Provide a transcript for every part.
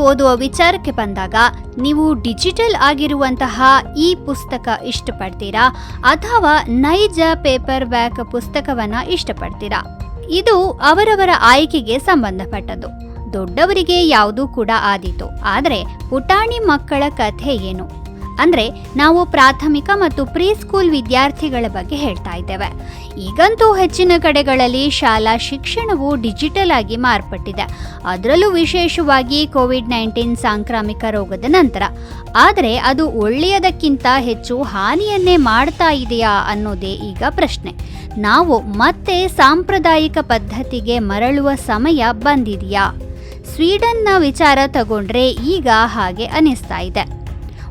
ಓದುವ ವಿಚಾರಕ್ಕೆ ಬಂದಾಗ ನೀವು ಡಿಜಿಟಲ್ ಆಗಿರುವಂತಹ ಈ ಪುಸ್ತಕ ಇಷ್ಟಪಡ್ತೀರಾ ಅಥವಾ ನೈಜ ಪೇಪರ್ ಬ್ಯಾಕ್ ಪುಸ್ತಕವನ್ನ ಇಷ್ಟಪಡ್ತೀರಾ? ಇದು ಅವರವರ ಆಯ್ಕೆಗೆ ಸಂಬಂಧಪಟ್ಟದ್ದು. ದೊಡ್ಡವರಿಗೆ ಯಾವುದೂ ಕೂಡ ಆದೀತು. ಆದರೆ ಪುಟಾಣಿ ಮಕ್ಕಳ ಕಥೆ ಏನು? ಅಂದ್ರೆ ನಾವು ಪ್ರಾಥಮಿಕ ಮತ್ತು ಪ್ರೀ ಸ್ಕೂಲ್ ವಿದ್ಯಾರ್ಥಿಗಳ ಬಗ್ಗೆ ಹೇಳ್ತಾ ಇದ್ದೇವೆ. ಈಗಂತೂ ಹೆಚ್ಚಿನ ಕಡೆಗಳಲ್ಲಿ ಶಾಲಾ ಶಿಕ್ಷಣವು ಡಿಜಿಟಲ್ ಆಗಿ ಮಾರ್ಪಟ್ಟಿದೆ. ಅದರಲ್ಲೂ ವಿಶೇಷವಾಗಿ ಕೋವಿಡ್ ನೈನ್ಟೀನ್ ಸಾಂಕ್ರಾಮಿಕ ರೋಗದ ನಂತರ. ಆದರೆ ಅದು ಒಳ್ಳೆಯದಕ್ಕಿಂತ ಹೆಚ್ಚು ಹಾನಿಯನ್ನೇ ಮಾಡ್ತಾ ಇದೆಯಾ ಅನ್ನೋದೇ ಈಗ ಪ್ರಶ್ನೆ. ನಾವು ಮತ್ತೆ ಸಾಂಪ್ರದಾಯಿಕ ಪದ್ಧತಿಗೆ ಮರಳುವ ಸಮಯ ಬಂದಿದೆಯಾ? ಸ್ವೀಡನ್ನ ವಿಚಾರ ತಗೊಂಡ್ರೆ ಈಗ ಹಾಗೆ ಅನಿಸ್ತಾ ಇದೆ.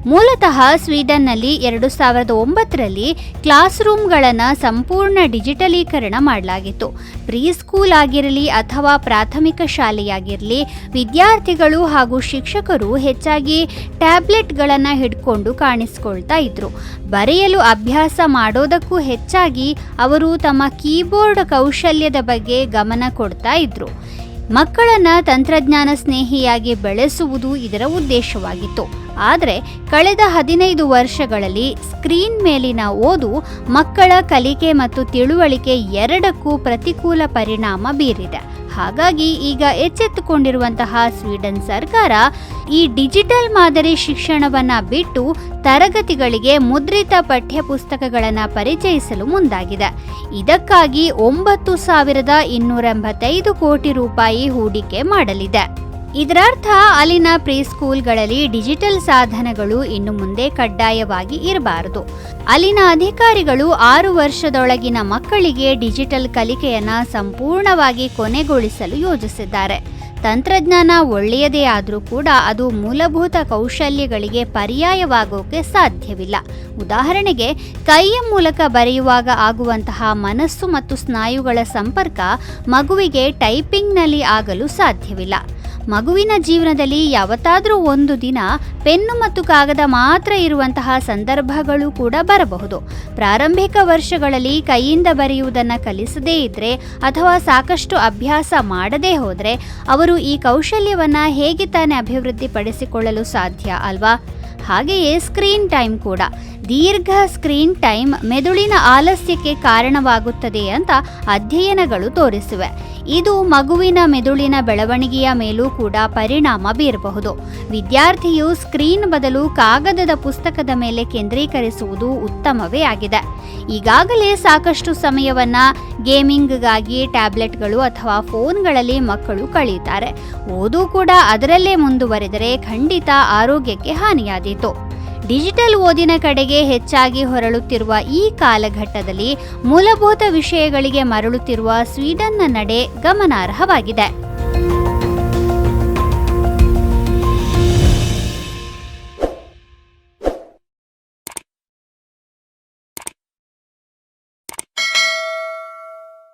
ಮೂಲತಃ ಸ್ವೀಡನ್ನಲ್ಲಿ ಎರಡು ಸಾವಿರದ ಒಂಬತ್ತರಲ್ಲಿ ಕ್ಲಾಸ್ ರೂಮ್ಗಳನ್ನು ಸಂಪೂರ್ಣ ಡಿಜಿಟಲೀಕರಣ ಮಾಡಲಾಗಿತ್ತು. ಪ್ರೀ ಸ್ಕೂಲ್ ಆಗಿರಲಿ ಅಥವಾ ಪ್ರಾಥಮಿಕ ಶಾಲೆಯಾಗಿರಲಿ, ವಿದ್ಯಾರ್ಥಿಗಳು ಹಾಗೂ ಶಿಕ್ಷಕರು ಹೆಚ್ಚಾಗಿ ಟ್ಯಾಬ್ಲೆಟ್ಗಳನ್ನು ಹಿಡ್ಕೊಂಡು ಕಾಣಿಸ್ಕೊಳ್ತಾ ಇದ್ರು. ಬರೆಯಲು ಅಭ್ಯಾಸ ಮಾಡೋದಕ್ಕೂ ಹೆಚ್ಚಾಗಿ ಅವರು ತಮ್ಮ ಕೀಬೋರ್ಡ್ ಕೌಶಲ್ಯದ ಬಗ್ಗೆ ಗಮನ ಕೊಡ್ತಾ ಇದ್ರು. ಮಕ್ಕಳನ್ನು ತಂತ್ರಜ್ಞಾನ ಸ್ನೇಹಿಯಾಗಿ ಬೆಳೆಸುವುದು ಇದರ ಉದ್ದೇಶವಾಗಿತ್ತು. ಆದರೆ ಕಳೆದ ಹದಿನೈದು ವರ್ಷಗಳಲ್ಲಿ ಸ್ಕ್ರೀನ್ ಮೇಲಿನ ಓದು ಮಕ್ಕಳ ಕಲಿಕೆ ಮತ್ತು ತಿಳುವಳಿಕೆ ಎರಡಕ್ಕೂ ಪ್ರತಿಕೂಲ ಪರಿಣಾಮ ಬೀರಿದೆ. ಹಾಗಾಗಿ ಈಗ ಎಚ್ಚೆತ್ತುಕೊಂಡಿರುವಂತಹ ಸ್ವೀಡನ್ ಸರ್ಕಾರ ಈ ಡಿಜಿಟಲ್ ಮಾದರಿ ಶಿಕ್ಷಣವನ್ನು ಬಿಟ್ಟು ತರಗತಿಗಳಿಗೆ ಮುದ್ರಿತ ಪಠ್ಯಪುಸ್ತಕಗಳನ್ನು ಪರಿಚಯಿಸಲು ಮುಂದಾಗಿದೆ. ಇದಕ್ಕಾಗಿ ಒಂಬತ್ತು ಸಾವಿರದ ಇನ್ನೂರ ಎಂಬತ್ತೈದು ಕೋಟಿ ರೂಪಾಯಿ ಹೂಡಿಕೆ ಮಾಡಲಿದೆ. ಇದರರ್ಥ, ಅಲ್ಲಿನ ಪ್ರೀ ಸ್ಕೂಲ್ಗಳಲ್ಲಿ ಡಿಜಿಟಲ್ ಸಾಧನಗಳು ಇನ್ನು ಮುಂದೆ ಕಡ್ಡಾಯವಾಗಿ ಇರಬಾರದು. ಅಲ್ಲಿನ ಅಧಿಕಾರಿಗಳು ಆರು ವರ್ಷದೊಳಗಿನ ಮಕ್ಕಳಿಗೆ ಡಿಜಿಟಲ್ ಕಲಿಕೆಯನ್ನು ಸಂಪೂರ್ಣವಾಗಿ ಕೊನೆಗೊಳಿಸಲು ಯೋಜಿಸಿದ್ದಾರೆ. ತಂತ್ರಜ್ಞಾನ ಒಳ್ಳೆಯದೇ ಆದರೂ ಕೂಡ ಅದು ಮೂಲಭೂತ ಕೌಶಲ್ಯಗಳಿಗೆ ಪರ್ಯಾಯವಾಗೋಕೆ ಸಾಧ್ಯವಿಲ್ಲ. ಉದಾಹರಣೆಗೆ, ಕೈಯ ಮೂಲಕ ಬರೆಯುವಾಗ ಆಗುವಂತಹ ಮನಸ್ಸು ಮತ್ತು ಸ್ನಾಯುಗಳ ಸಂಪರ್ಕ ಮಗುವಿಗೆ ಟೈಪಿಂಗ್ನಲ್ಲಿ ಆಗಲು ಸಾಧ್ಯವಿಲ್ಲ. ಮಗುವಿನ ಜೀವನದಲ್ಲಿ ಯಾವತ್ತಾದರೂ ಒಂದು ದಿನ ಪೆನ್ನು ಮತ್ತು ಕಾಗದ ಮಾತ್ರ ಇರುವಂತಹ ಸಂದರ್ಭಗಳು ಕೂಡ ಬರಬಹುದು. ಪ್ರಾರಂಭಿಕ ವರ್ಷಗಳಲ್ಲಿ ಕೈಯಿಂದ ಬರೆಯುವುದನ್ನು ಕಲಿಸದೇ ಇದ್ದರೆ ಅಥವಾ ಸಾಕಷ್ಟು ಅಭ್ಯಾಸ ಮಾಡದೇ ಹೋದರೆ ಅವರು ಈ ಕೌಶಲ್ಯವನ್ನು ಹೇಗೆ ತಾನೇ ಅಭಿವೃದ್ಧಿಪಡಿಸಿಕೊಳ್ಳಲು ಸಾಧ್ಯ ಅಲ್ವಾ? ಹಾಗೆಯೇ ಸ್ಕ್ರೀನ್ ಟೈಮ್ ಕೂಡ. ದೀರ್ಘ ಸ್ಕ್ರೀನ್ ಟೈಮ್ ಮೆದುಳಿನ ಆಲಸ್ಯಕ್ಕೆ ಕಾರಣವಾಗುತ್ತದೆ ಅಂತ ಅಧ್ಯಯನಗಳು ತೋರಿಸಿವೆ. ಇದು ಮಗುವಿನ ಮೆದುಳಿನ ಬೆಳವಣಿಗೆಯ ಮೇಲೂ ಕೂಡ ಪರಿಣಾಮ ಬೀರಬಹುದು. ವಿದ್ಯಾರ್ಥಿಯು ಸ್ಕ್ರೀನ್ ಬದಲು ಕಾಗದದ ಪುಸ್ತಕದ ಮೇಲೆ ಕೇಂದ್ರೀಕರಿಸುವುದು ಉತ್ತಮವೇ ಆಗಿದೆ. ಈಗಾಗಲೇ ಸಾಕಷ್ಟು ಸಮಯವನ್ನ ಗೇಮಿಂಗ್ಗಾಗಿ ಟ್ಯಾಬ್ಲೆಟ್ಗಳು ಅಥವಾ ಫೋನ್ಗಳಲ್ಲಿ ಮಕ್ಕಳು ಕಳೆಯುತ್ತಾರೆ ಓದು ಕೂಡ ಅದರಲ್ಲೇ ಮುಂದುವರೆದರೆ ಖಂಡಿತ ಆರೋಗ್ಯಕ್ಕೆ ಹಾನಿಯಾದೀತು. ಡಿಜಿಟಲ್ ಓದಿನ ಕಡೆಗೆ ಹೆಚ್ಚಾಗಿ ಹೊರಳುತ್ತಿರುವ ಈ ಕಾಲಘಟ್ಟದಲ್ಲಿ ಮೂಲಭೂತ ವಿಷಯಗಳಿಗೆ ಮರಳುತ್ತಿರುವ ಸ್ವೀಡನ್ನ ನಡೆ ಗಮನಾರ್ಹವಾಗಿದೆ.